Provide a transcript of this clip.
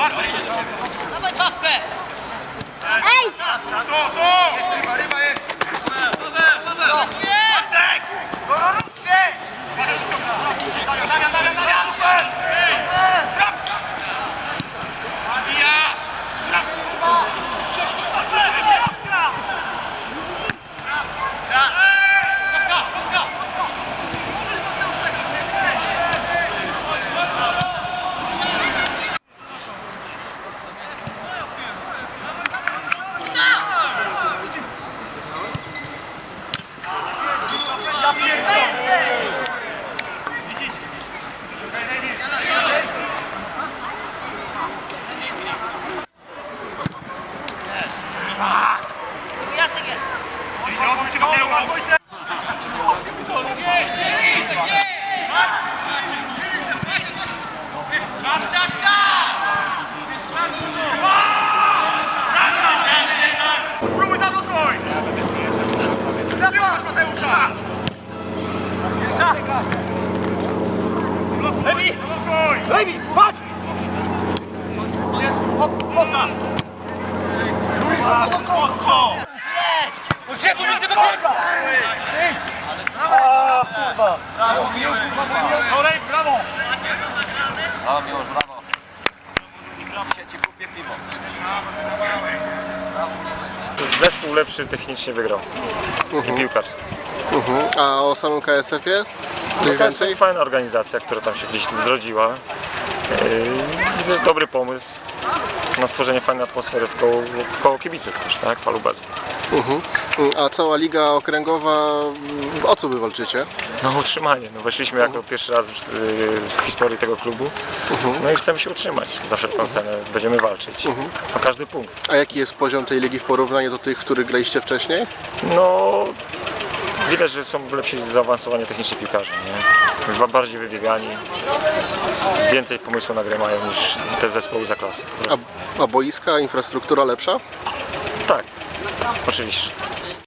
Dawaj papę! Ej! Co, co? Ryba, ryba jest! Patrz! Jest, hop, hopa! Po Olej, brawo! O, Miłosz, brawo. Dzisiaj ci kupię piwo. Zespół lepszy technicznie wygrał i piłkarski. Mhm. A o samym KSF-ie? Jest więcej? fajna organizacja, która tam się gdzieś zrodziła. Yy, Widzę że dobry pomysł na stworzenie fajnej atmosfery w koło, w koło kibiców też, tak? Falubazu. Mhm. A cała liga okręgowa, mm, o co wy walczycie? No utrzymanie, no weszliśmy jako pierwszy raz w, yy, w historii tego klubu, no i chcemy się utrzymać za wszelką cenę, będziemy walczyć o każdy punkt. A jaki jest poziom tej ligi w porównaniu do tych, których graliście wcześniej? No widać, że są lepsi zaawansowani technicznie piłkarze, nie? Ba- Bardziej wybiegani, więcej pomysłu na grę mają niż te zespoły za klasy. po A, prostu. a boiska, infrastruktura lepsza? Tak, oczywiście.